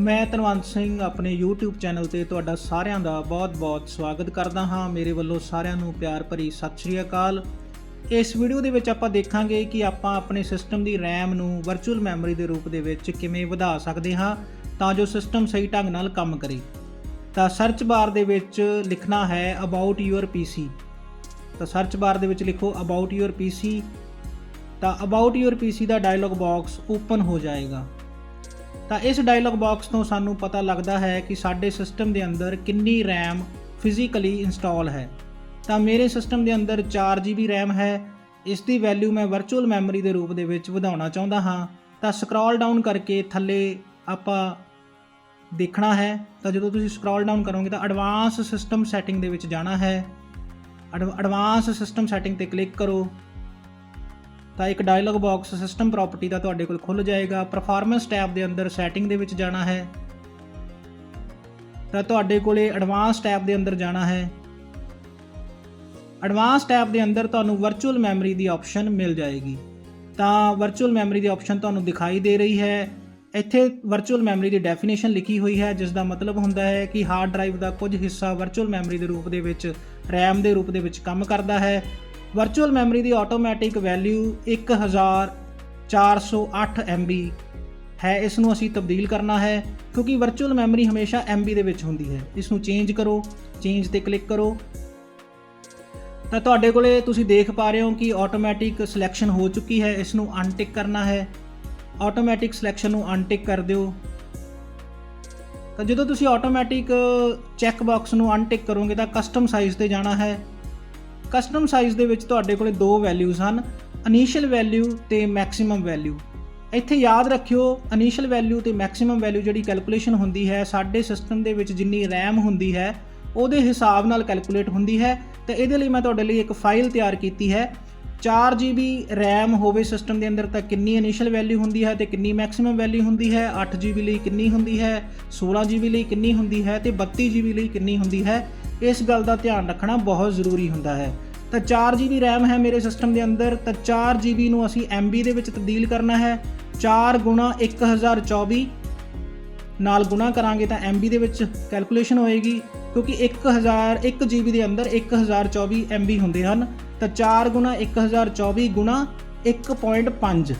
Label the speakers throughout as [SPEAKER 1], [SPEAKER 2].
[SPEAKER 1] ਮੈਂ ਧਨਵੰਤ ਸਿੰਘ ਆਪਣੇ YouTube channel ਤੇ ਤੁਹਾਡਾ ਸਾਰਿਆਂ ਦਾ ਬਹੁਤ-ਬਹੁਤ ਸਵਾਗਤ ਕਰਦਾ ਹਾਂ। ਮੇਰੇ ਵੱਲੋਂ ਸਾਰਿਆਂ ਨੂੰ ਪਿਆਰ ਭਰੀ ਸਤਿ ਸ਼੍ਰੀ ਅਕਾਲ। ਇਸ ਵੀਡੀਓ ਦੇ ਵਿੱਚ ਆਪਾਂ ਦੇਖਾਂਗੇ ਕਿ ਆਪਾਂ ਆਪਣੇ ਸਿਸਟਮ ਦੀ RAM ਨੂੰ ਵਰਚੁਅਲ ਮੈਮਰੀ ਦੇ ਰੂਪ ਦੇ ਵਿੱਚ ਕਿਵੇਂ ਵਧਾ ਸਕਦੇ ਹਾਂ ਤਾਂ ਜੋ ਸਿਸਟਮ ਸਹੀ ਢੰਗ ਨਾਲ ਕੰਮ ਕਰੇ। ਤਾਂ ਸਰਚ ਬਾਰ ਦੇ ਵਿੱਚ ਲਿਖਣਾ ਹੈ ਅਬਾਊਟ ਯੂਅਰ PC ਤਾਂ ਸਰਚ ਬਾਰ ਦੇ ਵਿੱਚ ਲਿਖੋ ਅਬਾਊਟ ਯੂਅਰ PC ਤਾਂ ਅਬਾਊਟ ਯੂਅਰ PC ਦਾ ਡਾਇਲੌਗ ਬਾਕਸ ਓਪਨ ਹੋ ਜਾਏਗਾ। ਤਾਂ ਇਸ ਡਾਇਲੌਗ ਬਾਕਸ ਤੋਂ ਸਾਨੂੰ ਪਤਾ ਲੱਗਦਾ ਹੈ ਕਿ ਸਾਡੇ ਸਿਸਟਮ ਦੇ ਅੰਦਰ ਕਿੰਨੀ RAM ਫਿਜ਼ੀਕਲੀ ਇੰਸਟਾਲ ਹੈ। ਤਾਂ ਮੇਰੇ ਸਿਸਟਮ ਦੇ ਅੰਦਰ 4GB RAM ਹੈ। ਇਸ ਦੀ ਵੈਲਿਊ ਮੈਂ ਵਰਚੁਅਲ ਮੈਮਰੀ ਦੇ ਰੂਪ ਦੇ ਵਿੱਚ ਵਧਾਉਣਾ ਚਾਹੁੰਦਾ ਹਾਂ। ਤਾਂ ਸਕਰੋਲ ਡਾਊਨ ਕਰਕੇ ਥੱਲੇ ਆਪਾਂ ਦੇਖਣਾ ਹੈ। ਤਾਂ ਜਦੋਂ ਤੁਸੀਂ ਸਕਰੋਲ ਡਾਊਨ ਕਰੋਗੇ ਤਾਂ ਐਡਵਾਂਸ ਸਿਸਟਮ ਸੈਟਿੰਗ ਦੇ ਵਿੱਚ ਜਾਣਾ ਹੈ। ਐਡਵਾਂਸ ਸਿਸਟਮ ਸੈਟਿੰਗ ਤੇ ਕਲਿੱਕ ਕਰੋ। ਤਾਂ ਇੱਕ ਡਾਇਲੌਗ ਬਾਕਸ ਸਿਸਟਮ ਪ੍ਰਾਪਰਟੀ ਦਾ ਤੁਹਾਡੇ ਕੋਲ ਖੁੱਲ ਜਾਏਗਾ। ਪਰਫਾਰਮੈਂਸ ਟੈਬ ਦੇ ਅੰਦਰ ਸੈਟਿੰਗ ਦੇ ਵਿੱਚ ਜਾਣਾ ਹੈ। ਤਾਂ ਤੁਹਾਡੇ ਕੋਲੇ ਐਡਵਾਂਸ ਟੈਬ ਦੇ ਅੰਦਰ ਜਾਣਾ ਹੈ। ਐਡਵਾਂਸ ਟੈਬ ਦੇ ਅੰਦਰ ਤੁਹਾਨੂੰ ਵਰਚੁਅਲ ਮੈਮਰੀ ਦੀ ਆਪਸ਼ਨ ਮਿਲ ਜਾਏਗੀ। ਤਾਂ ਵਰਚੁਅਲ ਮੈਮਰੀ ਦੀ ਆਪਸ਼ਨ ਤੁਹਾਨੂੰ ਦਿਖਾਈ ਦੇ ਰਹੀ ਹੈ। ਇੱਥੇ ਵਰਚੁਅਲ ਮੈਮਰੀ ਦੀ ਡੈਫੀਨੇਸ਼ਨ ਲਿਖੀ ਹੋਈ ਹੈ ਜਿਸ ਦਾ ਮਤਲਬ ਹੁੰਦਾ ਹੈ ਕਿ ਹਾਰਡ ਡਰਾਈਵ ਦਾ ਕੁਝ ਹਿੱਸਾ ਵਰਚੁਅਲ ਮੈਮਰੀ ਦੇ ਰੂਪ ਦੇ ਵਿੱਚ RAM ਦੇ ਰੂਪ ਦੇ ਵਿੱਚ ਕੰਮ ਕਰਦਾ ਹੈ। ਵਰਚੁਅਲ ਮੈਮਰੀ ਦੀ ਆਟੋਮੈਟਿਕ ਵੈਲਿਊ 1408 MB ਹੈ। ਇਸ ਨੂੰ ਅਸੀਂ ਤਬਦੀਲ ਕਰਨਾ ਹੈ, ਕਿਉਂਕਿ ਵਰਚੁਅਲ ਮੈਮਰੀ ਹਮੇਸ਼ਾ MB ਦੇ ਵਿੱਚ ਹੁੰਦੀ ਹੈ। ਇਸ ਨੂੰ ਚੇਂਜ ਕਰੋ, ਚੇਂਜ ਤੇ ਕਲਿੱਕ ਕਰੋ। ਤਾਂ ਤੁਹਾਡੇ ਕੋਲੇ ਤੁਸੀਂ ਦੇਖ ਪਾ ਰਹੇ ਹੋ ਕਿ ਆਟੋਮੈਟਿਕ ਸਿਲੈਕਸ਼ਨ ਹੋ ਚੁੱਕੀ ਹੈ। ਇਸ ਨੂੰ ਅਨਟਿਕ ਕਰਨਾ ਹੈ। ਆਟੋਮੈਟਿਕ ਸਿਲੈਕਸ਼ਨ ਨੂੰ ਅਨਟਿਕ ਕਰ ਦਿਓ। ਤਾਂ ਜਦੋਂ ਤੁਸੀਂ ਆਟੋਮੈਟਿਕ ਚੈੱਕ ਬਾਕਸ ਨੂੰ ਅਨਟਿਕ ਕਰੋਗੇ ਤਾਂ ਕਸਟਮ ਸਾਈਜ਼ ਤੇ ਜਾਣਾ ਹੈ। ਕਸਟਮ ਸਾਈਜ਼ ਦੇ ਵਿੱਚ ਤੁਹਾਡੇ ਕੋਲੇ ਦੋ ਵੈਲਿਊਜ਼ ਹਨ ਇਨੀਸ਼ੀਅਲ ਵੈਲਿਊ ਤੇ ਮੈਕਸਿਮਮ ਵੈਲਿਊ ਇੱਥੇ ਯਾਦ ਰੱਖਿਓ ਇਨੀਸ਼ੀਅਲ ਵੈਲਿਊ ਤੇ ਮੈਕਸਿਮਮ ਵੈਲਿਊ ਜਿਹੜੀ ਕੈਲਕੂਲੇਸ਼ਨ ਹੁੰਦੀ ਹੈ, ਸਾਡੇ ਸਿਸਟਮ ਦੇ ਵਿੱਚ ਜਿੰਨੀ RAM ਹੁੰਦੀ ਹੈ, ਉਹਦੇ ਹਿਸਾਬ ਨਾਲ ਕੈਲਕੂਲੇਟ ਹੁੰਦੀ ਹੈ ਤੇ ਇਹਦੇ ਲਈ ਮੈਂ ਤੁਹਾਡੇ ਲਈ ਇੱਕ ਫਾਈਲ ਤਿਆਰ ਕੀਤੀ ਹੈ। 4GB RAM ਹੋਵੇ ਸਿਸਟਮ ਦੇ ਅੰਦਰ ਤਾਂ ਕਿੰਨੀ ਇਨੀਸ਼ੀਅਲ ਵੈਲਿਊ ਹੁੰਦੀ ਹੈ ਤੇ ਕਿੰਨੀ ਮੈਕਸਿਮਮ ਵੈਲਿਊ ਹੁੰਦੀ ਹੈ 8GB ਲਈ ਕਿੰਨੀ ਹੁੰਦੀ ਹੈ 16GB ਲਈ ਕਿੰਨੀ ਹੁੰਦੀ ਹੈ ਤੇ 32GB ਲਈ ਕਿੰਨੀ ਹੁੰਦੀ ਹੈ। ਇਸ ਗੱਲ ਦਾ ਧਿਆਨ ਰੱਖਣਾ ਬਹੁਤ ਜ਼ਰੂਰੀ ਹੁੰਦਾ ਹੈ। ਤਾਂ 4GB RAM ਹੈ ਮੇਰੇ ਸਿਸਟਮ ਦੇ ਅੰਦਰ, ਤਾਂ 4GB ਨੂੰ ਅਸੀਂ MB ਦੇ ਵਿੱਚ ਤਬਦੀਲ ਕਰਨਾ ਹੈ। 4 1024 ਨਾਲ ਗੁਣਾ ਕਰਾਂਗੇ ਤਾਂ MB ਦੇ ਵਿੱਚ ਕੈਲਕੂਲੇਸ਼ਨ ਹੋਏਗੀ, ਕਿਉਂਕਿ 1000 1 GB ਦੇ ਅੰਦਰ 1024 MB ਹੁੰਦੇ ਹਨ, ਤਾਂ 4 1024 1.5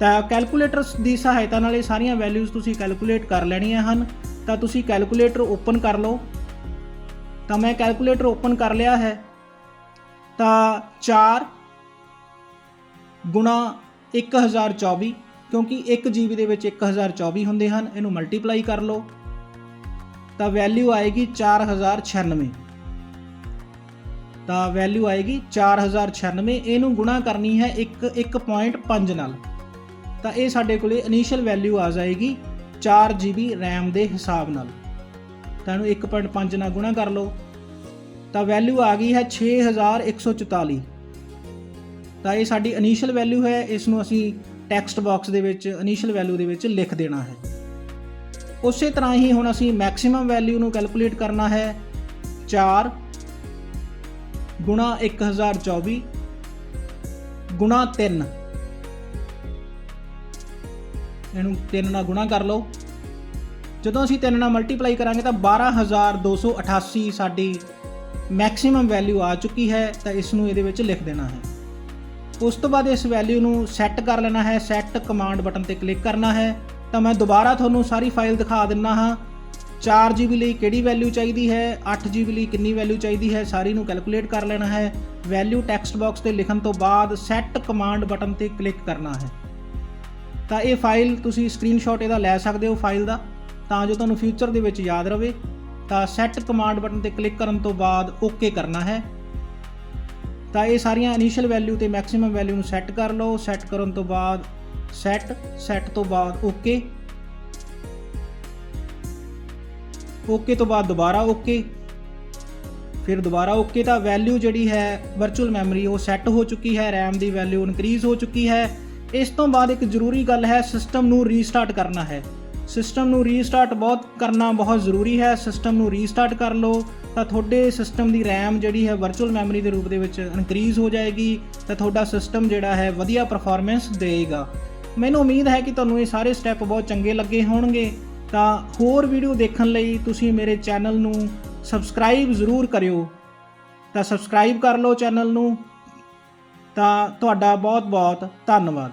[SPEAKER 1] ਤਾਂ ਕੈਲਕੂਲੇਟਰਸ ਦੀ ਸਹਾਇਤਾ ਨਾਲ ਇਹ ਸਾਰੀਆਂ ਵੈਲਿਊਜ਼ ਤੁਸੀਂ ਕੈਲਕੂਲੇਟ ਕਰ ਲੈਣੀਆਂ ਹਨ, ਤਾਂ ਤੁਸੀਂ ਕੈਲਕੂਲੇਟਰ ਓਪਨ ਕਰ ਲਓ। ਤਾਂ ਮੈਂ ਕੈਲਕੂਲੇਟਰ ਓਪਨ ਕਰ ਲਿਆ ਹੈ। ਤਾਂ 4 ਗੁਣਾ 1024 ਕਿਉਂਕਿ 1 GB ਦੇ ਵਿੱਚ 1024 ਹੁੰਦੇ ਹਨ, ਇਹਨੂੰ ਮਲਟੀਪਲਾਈ ਕਰ ਲਓ। ਤਾਂ ਵੈਲਿਊ ਆਏਗੀ 4096 ਤਾਂ ਵੈਲਿਊ ਆਏਗੀ 4096 ਇਹਨੂੰ ਗੁਣਾ ਕਰਨੀ ਹੈ 1 1.5 ਨਾਲ। ਤਾਂ ਇਹ ਸਾਡੇ ਕੋਲੇ ਇਨੀਸ਼ੀਅਲ ਵੈਲਿਊ ਆ ਜਾਏਗੀ 4 GB RAM ਦੇ ਹਿਸਾਬ ਨਾਲ। ਤਾਂ ਇਹਨੂੰ 1.5 ਨਾਲ ਗੁਣਾ ਕਰ ਲਓ। ਤਾਂ ਵੈਲਿਊ ਆ ਗਈ ਹੈ 6144 ਤਾਂ ਇਹ ਸਾਡੀ ਇਨੀਸ਼ੀਅਲ ਵੈਲਿਊ ਹੈ ਇਸ ਨੂੰ ਅਸੀਂ ਟੈਕਸਟ ਬਾਕਸ ਦੇ ਵਿੱਚ ਇਨੀਸ਼ੀਅਲ ਵੈਲਿਊ ਦੇ ਵਿੱਚ ਲਿਖ ਦੇਣਾ ਹੈ। ਉਸੇ ਤਰ੍ਹਾਂ ਹੀ ਹੁਣ ਅਸੀਂ ਮੈਕਸਿਮਮ ਵੈਲਿਊ ਨੂੰ ਕੈਲਕੂਲੇਟ ਕਰਨਾ ਹੈ 4 ਗੁਣਾ 1024 ਗੁਣਾ 3 ਇਹਨੂੰ 3 ਨਾਲ ਗੁਣਾ ਕਰ ਲਓ। ਜਦੋਂ ਅਸੀਂ 3 ਨਾਲ ਮਲਟੀਪਲਾਈ ਕਰਾਂਗੇ ਤਾਂ 12288 ਸਾਡੀ ਮੈਕਸਿਮਮ ਵੈਲਿਊ ਆ ਚੁੱਕੀ ਹੈ, ਤਾਂ ਇਸ ਨੂੰ ਇਹਦੇ ਵਿੱਚ ਲਿਖ ਦੇਣਾ ਹੈ। ਉਸ ਤੋਂ ਬਾਅਦ ਇਸ ਵੈਲਿਊ ਨੂੰ ਸੈੱਟ ਕਰ ਲੈਣਾ ਹੈ, ਸੈੱਟ ਕਮਾਂਡ ਬਟਨ ਤੇ ਕਲਿੱਕ ਕਰਨਾ ਹੈ। ਤਾਂ ਮੈਂ ਦੁਬਾਰਾ ਤੁਹਾਨੂੰ ਸਾਰੀ ਫਾਈਲ ਦਿਖਾ ਦਿੰਨਾ ਹਾਂ। 4GB ਲਈ ਕਿਹੜੀ ਵੈਲਿਊ ਚਾਹੀਦੀ ਹੈ 8GB ਲਈ ਕਿੰਨੀ ਵੈਲਿਊ ਚਾਹੀਦੀ ਹੈ, ਸਾਰੀ ਨੂੰ ਕੈਲਕੂਲੇਟ ਕਰ ਲੈਣਾ ਹੈ। ਵੈਲਿਊ ਟੈਕਸਟ ਬਾਕਸ ਤੇ ਲਿਖਣ ਤੋਂ ਬਾਅਦ ਸੈੱਟ ਕਮਾਂਡ ਬਟਨ ਤੇ ਕਲਿੱਕ ਕਰਨਾ ਹੈ। ਤਾਂ ਇਹ ਫਾਈਲ ਤੁਸੀਂ ਸਕਰੀਨਸ਼ਾਟ ਇਹਦਾ ਲੈ ਸਕਦੇ ਹੋ ਫਾਈਲ ਦਾ। ਤਾਂ ਜੋ ਤੁਹਾਨੂੰ ਫਿਊਚਰ ਦੇ ਵਿੱਚ ਯਾਦ ਰਵੇ। ਤਾਂ ਸੈੱਟ ਕਮਾਂਡ ਬਟਨ ਤੇ ਕਲਿੱਕ ਕਰਨ ਤੋਂ ਬਾਅਦ ਓਕੇ ਕਰਨਾ ਹੈ। ਤਾਂ ਇਹ ਸਾਰੀਆਂ ਇਨੀਸ਼ੀਅਲ ਵੈਲਿਊ ਤੇ ਮੈਕਸਿਮਮ ਵੈਲਿਊ ਨੂੰ ਸੈੱਟ ਕਰ ਲਓ। ਸੈੱਟ ਕਰਨ ਤੋਂ ਬਾਅਦ ਸੈੱਟ ਸੈੱਟ ਤੋਂ ਬਾਅਦ ਓਕੇ ਓਕੇ ਤੋਂ ਬਾਅਦ ਦੁਬਾਰਾ ਓਕੇ ਫਿਰ ਦੁਬਾਰਾ ਓਕੇ ਤਾਂ ਵੈਲਿਊ ਜਿਹੜੀ ਹੈ ਵਰਚੁਅਲ ਮੈਮਰੀ ਉਹ ਸੈੱਟ ਹੋ ਚੁੱਕੀ ਹੈ। RAM ਦੀ ਵੈਲਿਊ ਇਨਕਰੀਜ਼ ਹੋ ਚੁੱਕੀ ਹੈ। ਇਸ ਤੋਂ ਬਾਅਦ ਇੱਕ ਜ਼ਰੂਰੀ ਗੱਲ ਹੈ ਸਿਸਟਮ ਨੂੰ ਰੀਸਟਾਰਟ ਕਰਨਾ ਹੈ। ਸਿਸਟਮ ਨੂੰ ਰੀਸਟਾਰਟ ਬਹੁਤ ਕਰਨਾ ਬਹੁਤ ਜ਼ਰੂਰੀ ਹੈ। ਸਿਸਟਮ ਨੂੰ ਰੀਸਟਾਰਟ ਕਰ ਲਓ ਤਾਂ ਤੁਹਾਡੇ ਸਿਸਟਮ ਦੀ RAM ਜਿਹੜੀ ਹੈ ਵਰਚੁਅਲ ਮੈਮਰੀ ਦੇ ਰੂਪ ਦੇ ਵਿੱਚ ਇਨਕਰੀਜ਼ ਹੋ ਜਾਏਗੀ ਤਾਂ ਤੁਹਾਡਾ ਸਿਸਟਮ ਜਿਹੜਾ ਹੈ ਵਧੀਆ ਪਰਫਾਰਮੈਂਸ ਦੇਵੇਗਾ ਮੈਨੂੰ ਉਮੀਦ ਹੈ ਕਿ ਤੁਹਾਨੂੰ ਇਹ ਸਾਰੇ ਸਟੈਪ ਬਹੁਤ ਚੰਗੇ ਲੱਗੇ ਹੋਣਗੇ। ਤਾਂ ਹੋਰ ਵੀਡੀਓ ਦੇਖਣ ਲਈ ਤੁਸੀਂ ਮੇਰੇ ਚੈਨਲ ਨੂੰ ਸਬਸਕ੍ਰਾਈਬ ਜ਼ਰੂਰ ਕਰਿਓ। ਤਾਂ ਸਬਸਕ੍ਰਾਈਬ ਕਰ ਲਓ ਚੈਨਲ ਨੂੰ। ਤਾਂ ਤੁਹਾਡਾ ਬਹੁਤ ਬਹੁਤ ਧੰਨਵਾਦ।